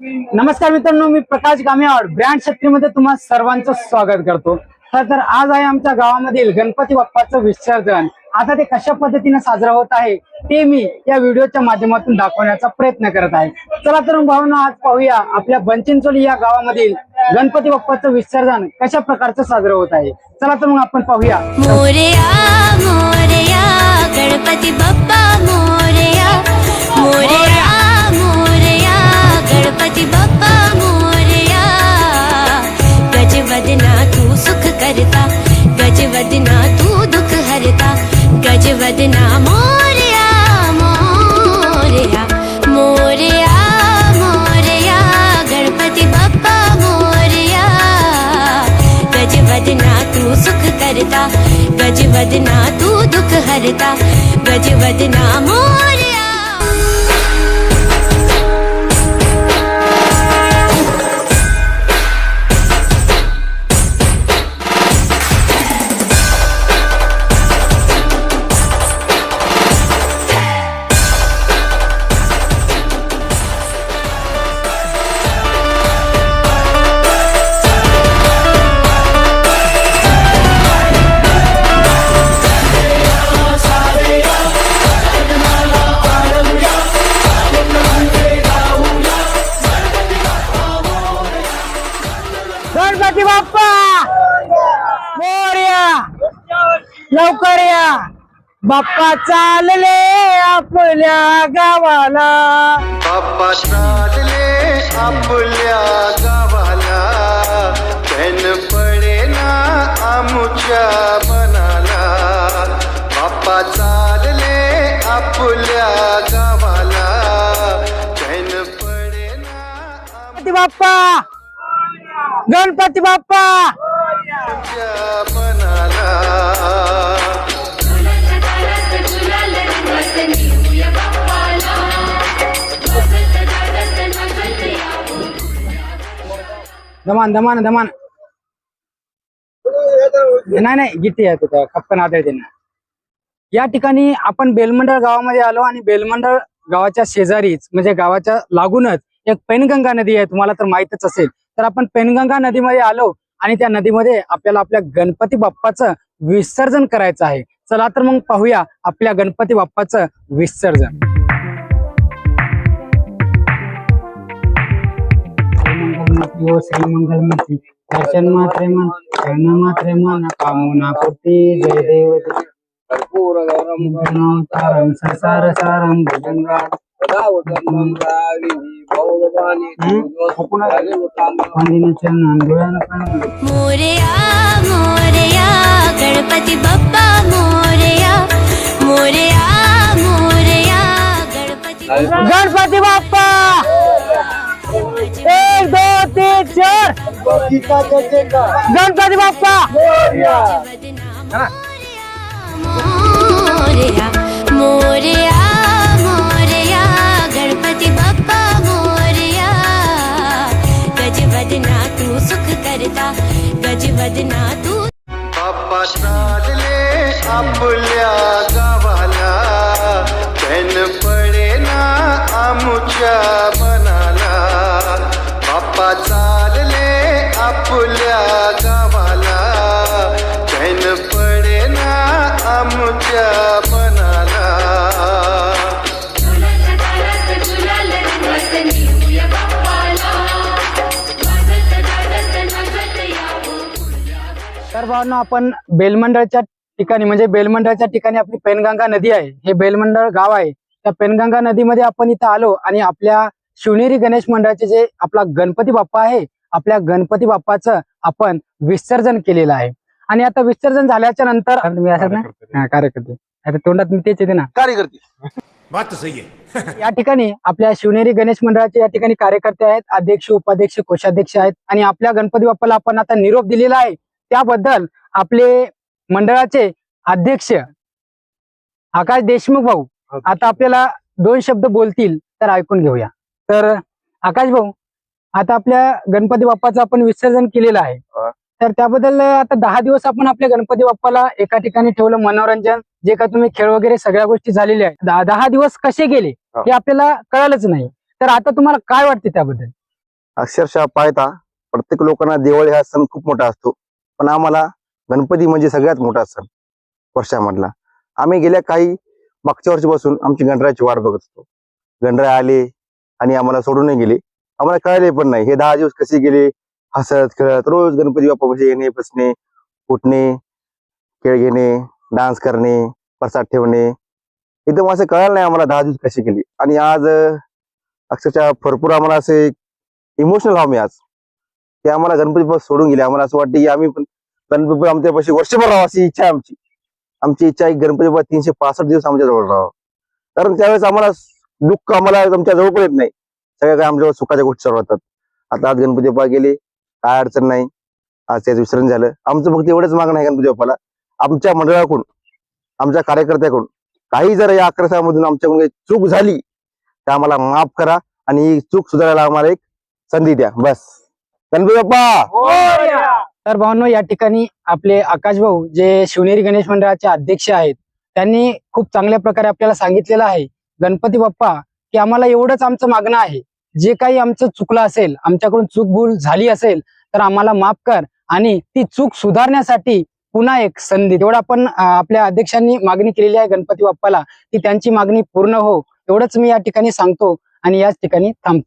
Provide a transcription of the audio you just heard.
नमस्कार मित्रांनो मी प्रकाश गामेवाड. ब्रँड शक्तीमध्ये तुम्हा सर्वांचं स्वागत करतो. तर आज आहे आमच्या गावामधील गणपती बाप्पाचं विसर्जन. आता ते कशा पद्धतीने साजरा होत आहे ते मी या व्हिडिओच्या माध्यमातून दाखवण्याचा प्रयत्न करत आहे. चला तर मग भावना आज पाहूया आपल्या बनचिंचोली या गावामधील गणपती बाप्पाचं विसर्जन कशा प्रकारचं साजरं होत आहे. चला तर मग आपण पाहूया. तू सुख करता गजवदना तू दुख हरता। गजवदना मोरया गणपती लवकर या. बाप्पा चालले आपल्या गावाला. बाप्पा चालले आपल्या गावाला. चैन पडे ना आमुच्या मनाला. बाप्पा चालले आपल्या गावाला. चैन पडे ना गणपती बाप्पा. गणपती बाप्पा. दमान दमान दमान नाही नाही गिट्टी आहे तिथं खपकन आदळते ना या ठिकाणी आपण बेलमंडळ गावामध्ये आलो आणि बेलमंडळ गावाच्या शेजारीच म्हणजे गावाच्या लागूनच एक पेनगंगा नदी आहे तुम्हाला तर माहितच असेल. तर आपण पेनगंगा नदीमध्ये आलो आणि त्या नदीमध्ये आपल्याला आपल्या गणपती बाप्पाचं विसर्जन करायचं आहे. चला तर मग पाहूया आपल्या गणपती बाप्पाचं विसर्जन. श्रीमंगलमूर्ती दर्शन मात्रे मन शरण मात्रे मन कामुना पुटी जय देव कर्पूरवतारं संसार सारं भुजंगात् मोरया मोरया गणपती बाप्पा मोरया मोरया मोरया गणपती गणपती बाप्पा! एक दोन तीन चार! गणपती बाप्पा! मोरया मोरया मोरया गजवदना तू। बाप्पा चालले आपल्या तर भावना आपण बेलमंडळच्या ठिकाणी म्हणजे बेलमंडळच्या ठिकाणी आपली पेनगंगा नदी आहे. हे बेलमंडळ गाव आहे. त्या पेनगंगा नदीमध्ये आपण इथं आलो आणि आपल्या शिवनेरी गणेश मंडळाचे जे आपला गणपती बाप्पा आहे आपल्या गणपती बाप्पाचं आपण विसर्जन केलेलं आहे. आणि आता विसर्जन झाल्याच्यानंतर कार्यकर्ते. आता तोंडात मी तेच येते ना. कार्यकर्ते. बात तो सही या ठिकाणी आपल्या शिवनेरी गणेश मंडळाचे या ठिकाणी कार्यकर्ते आहेत अध्यक्ष उपाध्यक्ष कोषाध्यक्ष आहेत. आणि आपल्या गणपती बाप्पाला आपण आता निरोप दिलेला आहे. त्याबद्दल आपले मंडळाचे अध्यक्ष आकाश देशमुख भाऊ आता आपल्याला दोन शब्द बोलतील तर ऐकून घेऊया. तर आकाश भाऊ आता आपल्या गणपती बाप्पाचं आपण विसर्जन केलेलं आहे. तर त्याबद्दल आता दहा दिवस आपण आपल्या गणपती बाप्पाला एका ठिकाणी ठेवलं मनोरंजन जे का तुम्ही खेळ वगैरे सगळ्या गोष्टी झालेल्या आहेत. दहा दहा दिवस कसे गेले हे आपल्याला कळालंच नाही. तर आता तुम्हाला काय वाटते त्याबद्दल? अक्षरशः पाहता प्रत्येक लोकांना दिवाळी हा सण खूप मोठा असतो. पण आम्हाला गणपती म्हणजे सगळ्यात मोठा सण वर्षामधला. आम्ही गेल्या काही मागच्या वर्षीपासून आमची गणरायाची वाट बघत होतो. गणराय आले आणि आम्हाला सोडूनही गेले. आम्हाला कळले पण नाही हे दहा दिवस कसे गेले? हसत खेळत रोज गणपती बाप्पा येणे बसणे उठणे खेळ घेणे डान्स करणे प्रसाद ठेवणे. एकदम असं कळलं नाही आम्हाला दहा दिवस कसे गेले. आणि आज अक्षरशः भरपूर आम्हाला असे इमोशनल आम्ही आज. की आम्हाला गणपती बाप्पा सोडून गेले. आम्हाला असं वाटतं की आम्ही पण गणपती आमच्या आमच्यापाशी वर्षभर राहावं अशी इच्छा आहे आमची. आमची इच्छा आहे गणपती बाबा तीनशे पासष्ट दिवस आमच्या जवळ राहावं. कारण त्यावेळेस आम्हाला दुःख आम्हाला आमच्या जवळ पण येत नाही. सगळ्या काही आमच्यावर सुखाच्या गोष्टी सर्व होतात आता आज गणपती बाप्पा गेले. काय अडचण नाही. आज त्याचं विसरण झालं. आमचं फक्त एवढंच मागणं आहे गणपती बाप्पाला. आमच्या मंडळाकडून आमच्या कार्यकर्त्याकडून काही जर या अकरा सालामधून आमच्याकडून काही चूक झाली तर आम्हाला माफ करा आणि ही चूक सुधारायला आम्हाला एक संधी द्या. बस. तर भावनो या ठिकाणी आपले आकाश भाऊ जे शिवनेरी गणेश मंडळाचे अध्यक्ष आहेत त्यांनी खूप चांगल्या प्रकारे आपल्याला सांगितलेलं आहे गणपती बाप्पा की आम्हाला एवढंच आमचं मागणं आहे. जे काही आमचं चुकलं असेल आमच्याकडून चूक भूल झाली असेल तर आम्हाला माफ कर आणि ती चूक सुधारण्यासाठी पुन्हा एक संधी. तेवढं आपण आपल्या अध्यक्षांनी मागणी केलेली आहे गणपती बाप्पाला ती त्यांची मागणी पूर्ण हो. एवढंच मी या ठिकाणी सांगतो आणि याच ठिकाणी थांबतो.